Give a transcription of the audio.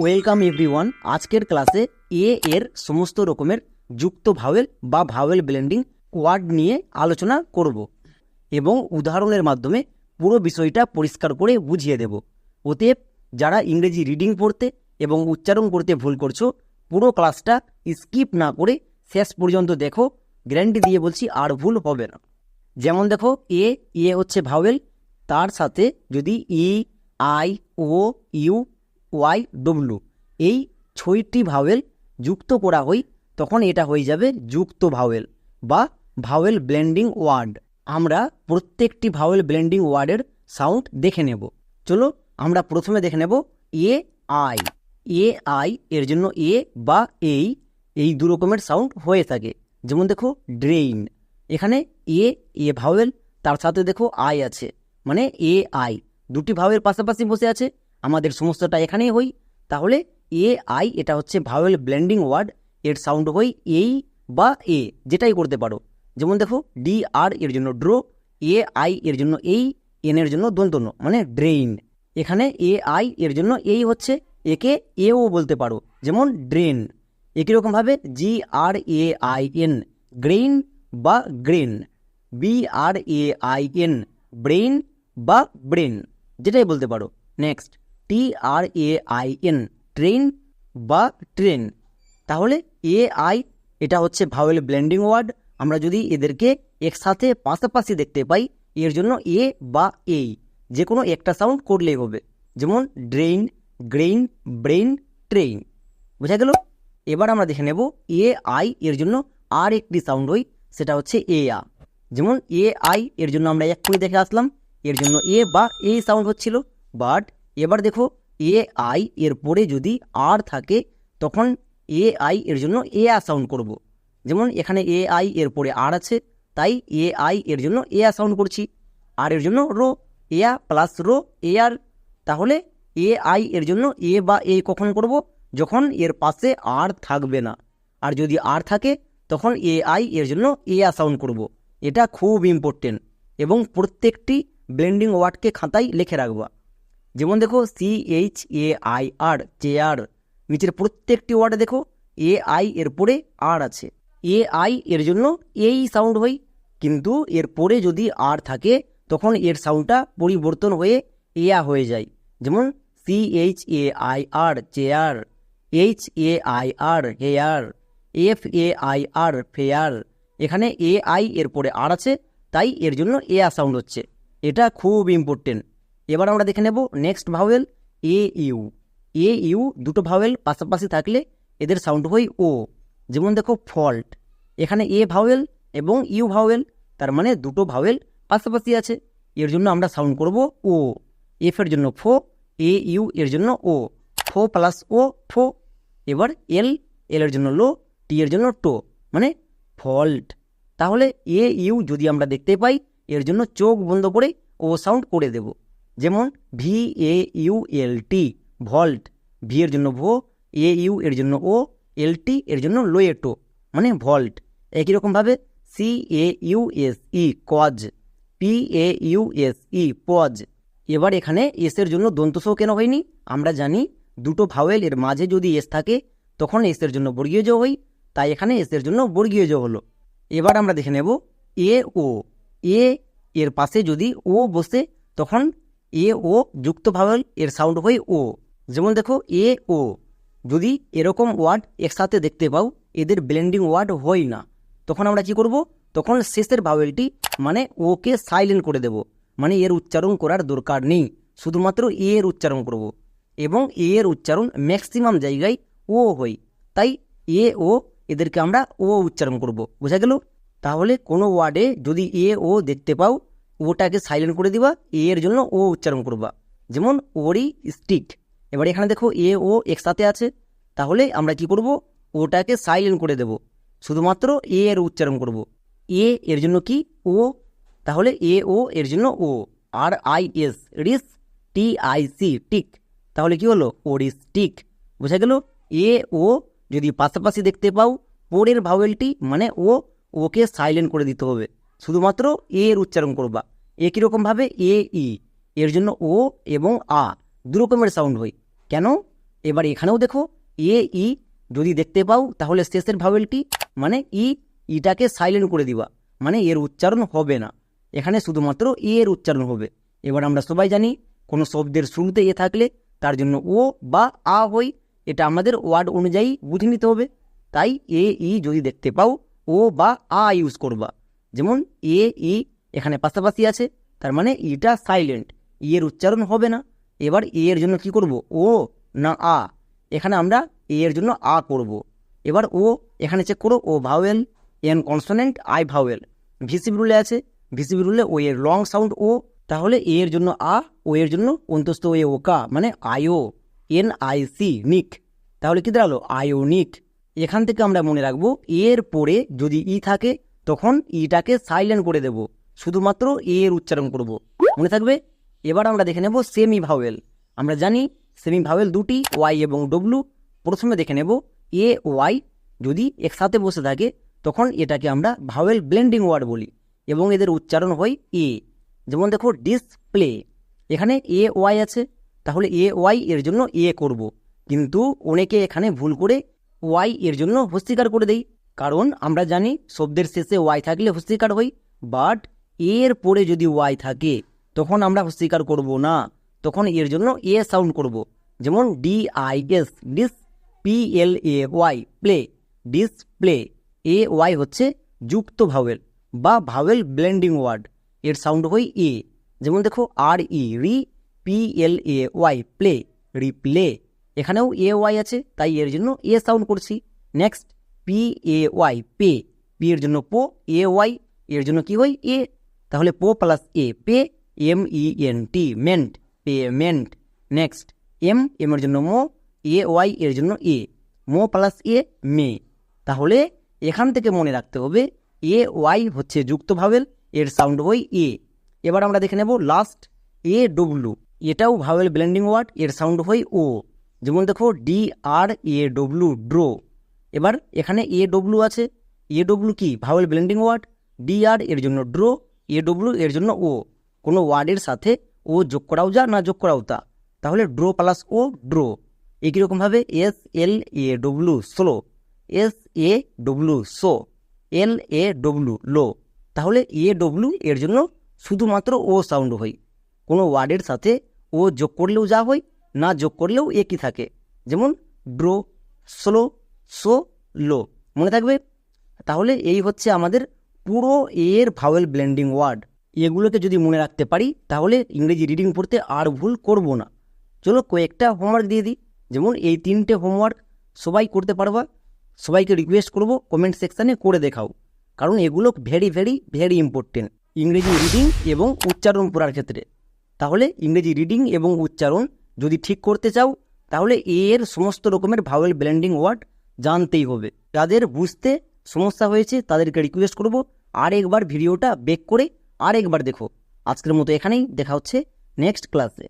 Welcome everyone. আজকের ক্লাসে এ এর সমস্ত রকমের যুক্ত ভাওয়েল বা ভাওয়েল ব্লেন্ডিং ওয়ার্ড নিয়ে আলোচনা করব এবং উদাহরণের মাধ্যমে পুরো বিষয়টা পরিষ্কার করে বুঝিয়ে দেব। অতএব, যারা ইংরেজি রিডিং পড়তে এবং উচ্চারণ করতে ভুল করছ, পুরো ক্লাসটা স্কিপ না করে শেষ পর্যন্ত দেখো। গ্যারান্টি দিয়ে বলছি আর ভুল হবে না। যেমন দেখো এ এ হচ্ছে ভাওয়েল তার সাথে যদি E I O U Y W এই ছয়টি ভাওয়েল যুক্ত করা হয় তখন এটা হয়ে যাবে যুক্ত ভাওয়েল বা ভাওয়েল ব্লেন্ডিং ওয়ার্ড আমরা প্রত্যেকটি ভাওয়েল ব্লেন্ডিং ওয়ার্ডের সাউন্ড দেখে নেব। চলো আমরা প্রথমে দেখে নেব এ আই এ আই এর জন্য এ বা এই এই দু রকমের সাউন্ড হয়ে থাকে। যেমন দেখো ড্রেইন এখানে এ এ ভাওয়েল তার সাথে দেখো আই আছে। মানে এ আই দুটি ভাওয়েল পাশাপাশি বসে আছে। আমাদের সমস্তটা এখানেই হই। তাহলে এ আই এটা হচ্ছে ভাওয়েল ব্লেন্ডিং ওয়ার্ড এর সাউন্ড হই এই বা এ যেটাই করতে পারো। যেমন দেখো ডি আর এর জন্য ড্রো এ আই এর জন্য এই এন এর জন্য দন্তন্য মানে ড্রেইন এখানে এ আই এর জন্য এই হচ্ছে, একে এও বলতে পারো, যেমন ড্রেন একই রকমভাবে G R A I N grain বা grain B R A I N brain বা ব্রেন যেটাই বলতে পারো। Next T R A I N train বা ট্রেন তাহলে এ আই এটা হচ্ছে ভাওয়েল ব্লেন্ডিং ওয়ার্ড আমরা যদি এদেরকে একসাথে পাশাপাশি দেখতে পাই, এর জন্য এ বা এই যে কোনো একটা সাউন্ড করলেই হবে। যেমন ড্রেইন গ্রেইন ব্রেইন ট্রেইন বোঝা গেল? এবার আমরা দেখে নেব এ আই এর জন্য আর একটি সাউন্ড হই সেটা হচ্ছে এ আ যেমন এ আই এর জন্য আমরা এক্ষুনি দেখে আসলাম, এর জন্য এ বা এই সাউন্ড হচ্ছিল বাট এবার দেখো এ আই এর পরে যদি আর থাকে তখন এ আই এর জন্য এ আ সাউন্ড করব। যেমন এখানে এ আই এর পরে আর আছে তাই এ আই এর জন্য এ আ সাউন্ড করছি আর এর জন্য রো এ আ প্লাস রো এ আর তাহলে এ আই এর জন্য এ বা এ কখন করব যখন এর পাশে আর থাকবে না আর যদি আর থাকে তখন এ আই এর জন্য এ আ সাউন্ড করব। এটা খুব ইম্পর্টেন্ট এবং প্রত্যেকটি ব্লেন্ডিং ওয়ার্ডকে খাতায় লিখে রাখবা যেমন দেখো C H A I R chair নিচের প্রত্যেকটি ওয়ার্ডে দেখো এ আই এর পরে আর আছে। এ আই এর জন্য এই সাউন্ড হয়, কিন্তু এর পরে যদি আর থাকে, তখন এর সাউন্ডটা পরিবর্তন হয়ে এয়া হয়ে যায়। যেমন C H A I R chair H A I R hair F A I R fair এখানে এ আই এর পরে আর আছে, তাই এর জন্য এ আ সাউন্ড হচ্ছে। এটা খুব ইম্পর্টেন্ট এবার আমরা দেখে নেব next vowel A U A U দুটো ভাওয়েল পাশাপাশি থাকলে এদের সাউন্ড হয় ও যেমন দেখো ফল্ট এখানে এ ভাওয়েল এবং ইউ ভাওয়েল তার মানে দুটো ভাওয়েল পাশাপাশি আছে। এর জন্য আমরা সাউন্ড করব ও এফ এর জন্য ফো এ ইউ এর জন্য ও ফো প্লাস ও ফো এবার এল এল এর জন্য লো টি এর জন্য টো মানে ফল্ট তাহলে এ ইউ যদি আমরা দেখতে পাই, এর জন্য চোখ বন্ধ করে ও সাউন্ড করে দেব। যেমন V A U L T vault V এর জন্য ভো এ ইউ এর জন্য ও এল টি এর জন্য লোয়েটো মানে ভল্ট একই রকমভাবে C A U S E cause P A U S E pause এবার এখানে এস এর জন্য দন্তসও কেন হয়নি? আমরা জানি দুটো ভাওয়েল এর মাঝে যদি এস থাকে, তখন এস এর জন্য বর্গীয় জ হই তাই এখানে এস এর জন্য বর্গীয় জ হলো। এবার আমরা দেখে নেব এ ও এ এর পাশে যদি ও বসে, তখন এ, ও যুক্ত ভাওয়েল এর সাউন্ড হয় ও। যেমন দেখো, এ, ও। যদি এরকম ওয়ার্ড একসাথে দেখতে পাও, এদের ব্লেন্ডিং ওয়ার্ড হয় না। তখন আমরা কি করব? তখন শেষের ভাওয়েলটি মানে ওকে সাইলেন্ট করে দেব। মানে এর উচ্চারণ করার দরকার নেই। শুধুমাত্র এ এর উচ্চারণ করব। এবং এ এর উচ্চারণ ম্যাক্সিমাম জায়গায় ও হয়। তাই এ, ও এদেরকে আমরা ও উচ্চারণ করব। বোঝা গেল? তাহলে কোনো ওয়ার্ডে যদি এ, ও দেখতে পাও ওটাকে সাইলেন্ট করে দিবা এ এর জন্য ও উচ্চারণ করবা। যেমন ওরি স্টিক এবার এখানে দেখো এ ও একসাথে আছে। তাহলে আমরা কি করব? ওটাকে সাইলেন্ট করে দেব। শুধুমাত্র এ এর উচ্চারণ করব। এ এর জন্য কি? ও তাহলে এ ও এর জন্য O R I S Rhys T I C tick তাহলে কি হলো? ওরিস টিক বোঝা গেল? এ ও যদি পাশাপাশি দেখতে পাও, পরের ভাওয়েলটি মানে ও ওকে সাইলেন্ট করে দিতে হবে। শুধুমাত্র এ এর উচ্চারণ করবা। একই রকমভাবে এ, ই। এর জন্য ও এবং আ দু রকমের সাউন্ড হয়। কেন? এবার এখানেও দেখো, এ, ই যদি দেখতে পাও, তাহলে শেষের ভাবেলটি মানে ই, ইটাকে সাইলেন্ট করে দিবা। মানে এর উচ্চারণ হবে না। এখানে শুধুমাত্র এ এর উচ্চারণ হবে। এবার আমরা সবাই জানি, কোনো শব্দের শুরুতে এ থাকলে তার জন্য ও বা আ হই এটা আমাদের ওয়ার্ড অনুযায়ী বুঝে নিতে হবে। তাই এ, ই যদি দেখতে পাও, ও বা আ ইউজ করবা। যেমন এ, ই এখানে পাশাপাশি আছে, তার মানে ইটা সাইলেন্ট ই এর উচ্চারণ হবে না। এবার এ এর জন্য কি করব? ও, না, আ। এখানে আমরা এ এর জন্য আ করব। এবার ও এখানে চেক করো, ও vowel N consonant I vowel VCB রুলে আছে। ভিসিবি রুলে ও এর লং সাউন্ড ও তাহলে এ এর জন্য আ, ও এর জন্য অন্তস্থ এ ওকা মানে আইও এন আই সি নিক। তাহলে কি দাঁড়াল? আয়োনিক এখান থেকে আমরা মনে রাখব, এর পরে যদি ই থাকে তখন ইটাকে সাইলেন্ট করে দেব। শুধুমাত্র এ এর উচ্চারণ করব। মনে থাকবে? এবার আমরা দেখে নেব সেমি ভাওয়েল আমরা জানি সেমি ভাওয়েল দুটি ওয়াই এবং ডব্লু প্রথমে দেখে নেব এ ওয়াই যদি একসাথে বসে থাকে, তখন এটাকে আমরা ভাওয়েল ব্লেন্ডিং ওয়ার্ড বলি এবং এদের উচ্চারণ হয় এ। যেমন দেখো ডিসপ্লে এখানে এ ওয়াই আছে। তাহলে এ ওয়াই এর জন্য এ করব। কিন্তু অনেকে এখানে ভুল করে ওয়াই এর জন্য হস্তিকার করে দেই কারণ আমরা জানি শব্দের শেষে ওয়াই থাকলে হস্তিকার হই বাট এর পরে যদি ওয়াই থাকে, তখন আমরা হস্তিকার করব না। তখন এর জন্য এ সাউন্ড করব। যেমন D I S dis P L A Y play display A Y হচ্ছে যুক্ত ভাওয়েল বা ভাওয়েল ব্লেন্ডিং ওয়ার্ড এর সাউন্ড হয় এ যেমন দেখো R E re P L A Y play replay এখানেও এ ওয়াই আছে, তাই এর জন্য এ সাউন্ড করছি। Next P A Y pay P এর জন্য পো এ ওয়াই এর জন্য কি হয়? এ তাহলে পো plus A pay M E N T ment payment next M M এর জন্য মো এ ওয়াই এর জন্য এ মো প্লাস এ মে তাহলে এখান থেকে মনে রাখতে হবে এ ওয়াই হচ্ছে যুক্ত ভাবেল এর সাউন্ড হয় এ এবার আমরা দেখে নেব লাস্ট এ ডব্লু এটাও ভাওয়েল ব্লেন্ডিং ওয়ার্ড এর সাউন্ড হয় ও যেমন দেখো D R A W draw এবার এখানে এ ডব্লু আছে। এ ডব্লু কি? Vowel blending word D R এর জন্য ড্রো এ ডব্লু এর জন্য ও কোনো ওয়ার্ডের সাথে ও যোগ করাও যা, না যোগ করাও তা। তাহলে ড্রো প্লাস ও ড্রো একই রকমভাবে S L A W slaw S A W saw L A W law তাহলে এ ডব্লু এর জন্য শুধুমাত্র ও সাউন্ড হয়। কোনো ওয়ার্ডের সাথে ও যোগ করলেও যা হয়, না যোগ করলেও একই থাকে। যেমন ড্রো স্লো সো লো। মনে থাকবে? তাহলে এই হচ্ছে আমাদের পুরো এর ভাওয়েল ব্লেন্ডিং ওয়ার্ড এগুলোকে যদি মনে রাখতে পারি, তাহলে ইংরেজি রিডিং পড়তে আর ভুল করব না। চলো কয়েকটা হোমওয়ার্ক দিয়ে দিই। যেমন এই তিনটে হোমওয়ার্ক সবাই করতে পারবা। সবাইকে রিকোয়েস্ট করব কমেন্ট সেকশানে করে দেখাও। কারণ এগুলো ভেরি ভেরি ভেরি ইম্পর্টেন্ট ইংরেজি রিডিং এবং উচ্চারণ পড়ার ক্ষেত্রে। তাহলে ইংরেজি রিডিং এবং উচ্চারণ যদি ঠিক করতে চাও, তাহলে এর সমস্ত রকমের ভাওয়েল ব্লেন্ডিং ওয়ার্ড জানতেই হবে। যাদের বুঝতে সমস্যা হয়েছে, তাদেরকে রিকোয়েস্ট করব। আর একবার ভিডিওটা বেক করে আর একবার দেখো। আজকের মতো এখানেই দেখা হচ্ছে নেক্সট ক্লাসে